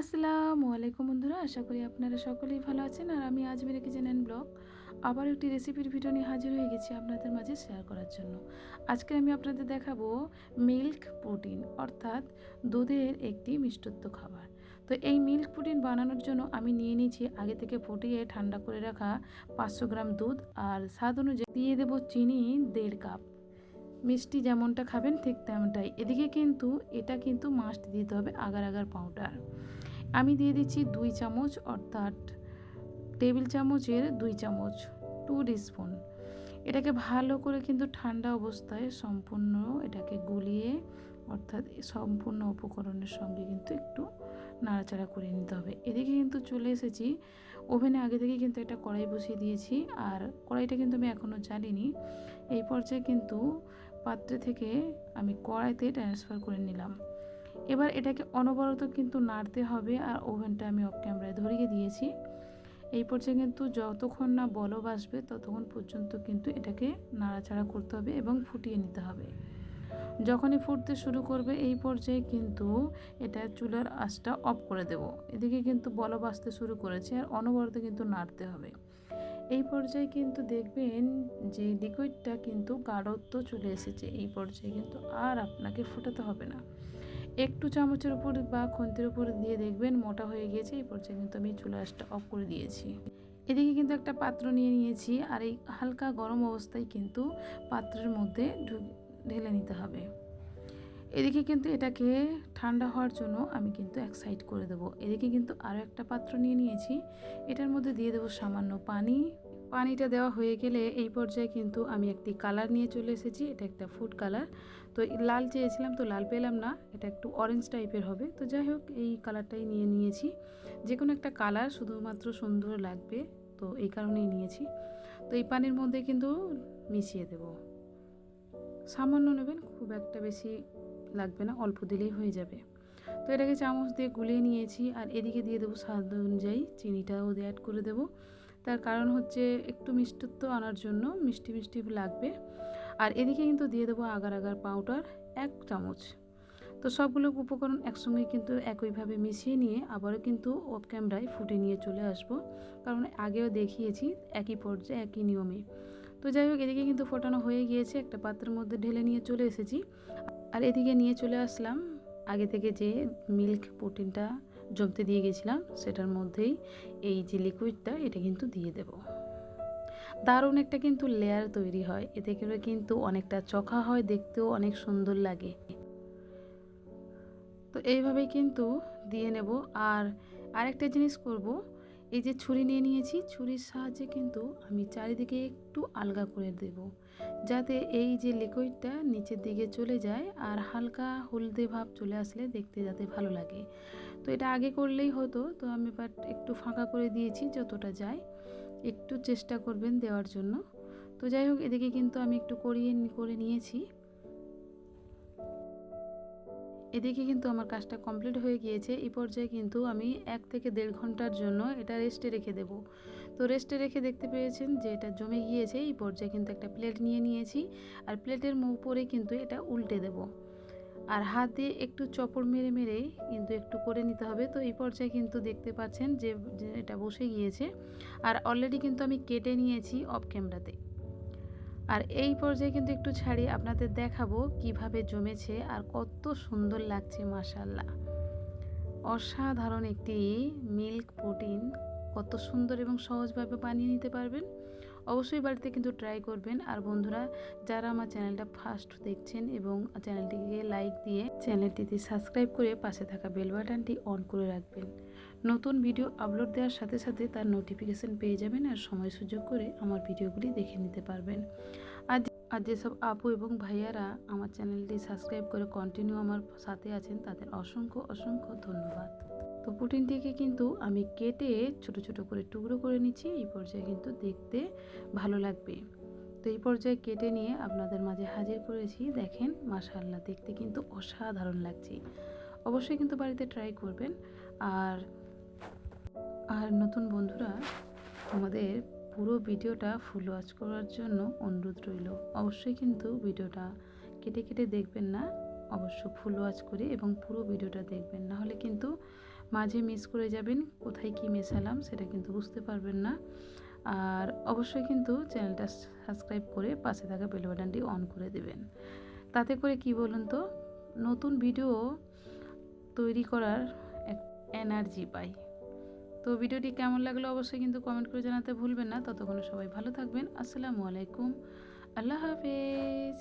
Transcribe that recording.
আসসালামু আলাইকুম বন্ধুরা, আশা করি আপনারা সকলেই ভালো আছেন। আর আমি আজমিরা কিচেন অ্যান্ড ব্লগ। আবার একটি রেসিপির ভিডিও নিয়ে হাজির হয়ে গেছি আপনাদের মাঝে শেয়ার করার জন্য। আজকে আমি আপনাদের দেখাবো মিল্ক প্রোটিন, অর্থাৎ দুধের একটি মিষ্টত্ব খাবার। তো এই মিল্ক প্রোটিন বানানোর জন্য আমি নিয়ে নিয়েছি আগে থেকে ফুটিয়ে ঠান্ডা করে রাখা পাঁচশো গ্রাম দুধ আর স্বাদ অনুযায়ী দিয়ে দেবো চিনি দেড় কাপ। মিষ্টি যেমনটা খাবেন ঠিক তেমনটাই। এদিকে কিন্তু এটা কিন্তু মাস্ট দিতে হবে আগার আগার পাউডার আমি দিয়ে দিচ্ছি দুই চামচ, অর্থাৎ টেবিল চামচের দুই চামচ টু স্পুন এটাকে ভালো করে কিন্তু ঠান্ডা অবস্থায় সম্পূর্ণ এটাকে গুলিয়ে, অর্থাৎ সম্পূর্ণ উপকরণের সঙ্গে কিন্তু একটু নাড়াচাড়া করে নিতে হবে। এদিকে কিন্তু চলে এসেছি। ওভেনে আগে থেকে কিন্তু একটা কড়াই বসিয়ে দিয়েছি, আর কড়াইটা কিন্তু আমি এখনও জ্বালিনি। এই পর্যায়ে কিন্তু পাত্রে থেকে আমি কড়াইতে ট্রান্সফার করে নিলাম। এবার এটাকে অনবরত কিন্তু নাড়তে হবে আর ওভেনটা আমি অফ ক্যামেরায় ধরিয়ে দিয়েছি। এই পর্যায়ে কিন্তু যতক্ষণ না বলব আসবে, ততক্ষণ পর্যন্ত কিন্তু এটাকে নাড়াচাড়া করতে হবে এবং ফুটিয়ে নিতে হবে। যখনই ফুটতে শুরু করবে, এই পর্যায়ে কিন্তু এটা চুলার আঁচটা অফ করে দেব। এদিকে কিন্তু বলব আসতে শুরু করেছে আর অনবরত কিন্তু নাড়তে হবে। এই পর্যায়ে কিন্তু দেখবেন যে লিকুইডটা কিন্তু গাঢ়ত্ব চলে এসেছে। এই পর্যায়ে কিন্তু আর আপনাকে ফোটাতে হবে না। একটু চামচের উপর বা খন্তির উপর দিয়ে দেখবেন মোটা হয়ে গিয়েছে, এই পর্যায়ে কিন্তু আমি চুলা অফ করে দিয়েছি। এদিকে কিন্তু একটা পাত্র নিয়ে নিয়েছি, আর এই হালকা গরম অবস্থায় কিন্তু পাত্রের মধ্যে ঢেলে নিতে হবে। এদিকে কিন্তু এটাকে ঠান্ডা হওয়ার জন্য আমি কিন্তু এক সাইড করে দেবো। এদিকে কিন্তু আরও একটা পাত্র নিয়ে নিয়েছি, এটার মধ্যে দিয়ে দেবো সামান্য পানি পানিটা দেওয়া হয়ে গেলে এই পর্যায়ে কিন্তু আমি একটি কালার নিয়ে চলে এসেছি। এটা একটা ফুড কালার। তো লাল চেয়েছিলাম, তো লাল পেলাম না। এটা একটু অরেঞ্জ টাইপের হবে। তো যাই হোক, এই কালারটাই নিয়ে নিয়েছি। যে কোনো একটা কালার শুধুমাত্র সুন্দর লাগবে, তো এই কারণেই নিয়েছি। তো এই পানির মধ্যে কিন্তু মিশিয়ে দেব। সামান্য নেবেন, খুব একটা বেশি লাগবে না, অল্প দিলেই হয়ে যাবে। তো এটাকে চামচ দিয়ে গুলিয়ে নিয়েছি। আর এদিকে দিয়ে দেবো স্বাদ অনুযায়ী চিনিটাও অ্যাড করে দেবো। তার কারণ হচ্ছে একটু মিষ্টিত্ব আনার জন্য মিষ্টি মিষ্টি লাগবে। আর এদিকে কিন্তু দিয়ে দেবো আগার আগার পাউডার এক চামচ। তো সবগুলো উপকরণ একসঙ্গে কিন্তু একইভাবে মিশিয়ে নিয়ে আবারও কিন্তু অফ ক্যামেরায় ফুটে নিয়ে চলে আসব। কারণ আগেও দেখিয়েছি একই পর্যায়ে, একই নিয়মে। তো যাই হোক, এদিকে কিন্তু ফোটানো হয়ে গিয়েছে, একটা পাত্রের মধ্যে ঢেলে নিয়ে চলে এসেছি। আর এদিকে নিয়ে চলে আসলাম, আগে থেকে যে মিল্ক প্রোটিনটা জমতে দিয়ে গেছিলাম, সেটার মধ্যেই এই যে লিকুইডটা এটা কিন্তু দিয়ে দেব। দারুণ একটা কিন্তু লেয়ার তৈরি হয়, এতে করে কিন্তু অনেকটা চখা হয় দেখতেও, অনেক সুন্দর লাগে। তো এইভাবেই কিন্তু দিয়ে নেব। আর আরেকটা জিনিস করব, এই যে ছুরি নিয়ে নিয়েছি, ছুরির সাহায্যে কিন্তু আমি চারিদিকে একটু আলগা করে দেব, যাতে এই যে লিকুইডটা নিচের দিকে চলে যায় আর হালকা হলদে ভাব চলে আসলে দেখতে যাতে ভালো লাগে। এটা আগে করলেই হতো, তো আমি বাট একটু ফাঁকা করে দিয়েছি যতটা যায়। একটু চেষ্টা করবেন দেওয়ার জন্য। তো যাই হোক, এদিকে কিন্তু আমি একটু করিয়ে করে নিয়েছি। এদিকে কিন্তু আমার কাজটা কমপ্লিট হয়ে গিয়েছে। এই পর্যায়ে কিন্তু আমি এক থেকে দেড় ঘণ্টার জন্য এটা রেস্টে রেখে দেব। তো রেস্টে রেখে দেখতে পেয়েছেন যে এটা জমে গিয়েছে। এই পর্যায়ে কিন্তু একটা প্লেট নিয়ে নিয়েছি। আর প্লেটের উপরে কিন্তু এটা উল্টে দেব। আর হাত দিয়ে একটু চপড় মেরে মেরে কিন্তু একটু করে নিতে হবে। তো এই পর্যায়ে কিন্তু দেখতে পাচ্ছেন যে এটা বসে গিয়েছে। আর অলরেডি কিন্তু আমি কেটে নিয়েছি অফ ক্যামেরাতে আর এই পর্যায়ে কিন্তু একটু ছাড়ি আপনাদের দেখাবো কীভাবে জমেছে আর কত সুন্দর লাগছে মাসাল্লাহ অসাধারণ একটি মিল্ক প্রোটিন কত সুন্দর এবং সহজভাবে বানিয়ে নিতে পারবেন। অবশ্যই বাড়িতে কিন্তু ট্রাই করবেন। আর বন্ধুরা, যারা আমার চ্যানেলটা ফার্স্ট দেখছেন এবং চ্যানেলটিকে লাইক দিয়ে চ্যানেলটিতে সাবস্ক্রাইব করে পাশে থাকা বেল বাটনটি অন করে রাখবেন। নতুন ভিডিও আপলোড দেওয়ার সাথে সাথে তার নোটিফিকেশান পেয়ে যাবেন আর সময় সুযোগ করে আমার ভিডিওগুলি দেখে নিতে পারবেন। আর আর যেসব আপু এবং ভাইয়ারা আমার চ্যানেলটি সাবস্ক্রাইব করে কন্টিনিউ আমার সাথে আছেন, তাদের অসংখ্য অসংখ্য ধন্যবাদ। তো প্রোটিনটিকে কিন্তু আমি কেটে ছোট ছোট করে টুকরো করে নিচ্ছি। এই পর্যায়ে কিন্তু দেখতে ভালো লাগবে। তো এই পর্যায়ে কেটে নিয়ে আপনাদের মাঝে হাজির করেছি। দেখেন মাশাল্লাহ দেখতে কিন্তু অসাধারণ লাগছে। অবশ্যই কিন্তু বাড়িতে ট্রাই করবেন। আর আর নতুন বন্ধুরা, আমাদের পুরো ভিডিওটা ফুল ওয়াচ করার জন্য অনুরোধ রইল। অবশ্যই কিন্তু ভিডিওটা কেটে কেটে দেখবেন না। অবশ্য ফুল ওয়াচ করে এবং পুরো ভিডিওটা দেখবেন। না হলে কিন্তু মাঝে মিস করে যাবেন, কোথায় কি মেশালাম সেটা কিন্তু বুঝতে পারবেন না। আর অবশ্যই কিন্তু চ্যানেলটা সাবস্ক্রাইব করে পাশে থাকা বেল বাটনটি অন করে দেবেন। তাতে করে কি বলুন তো, নতুন ভিডিও তৈরি করার এক এনার্জি পাই। তো ভিডিওটি কেমন লাগল অবশ্যই কিন্তু কমেন্ট করে জানাতে ভুলবেন না। ততক্ষণে সবাই ভালো থাকবেন। আসসালামু আলাইকুম। আল্লাহ হাফেজ।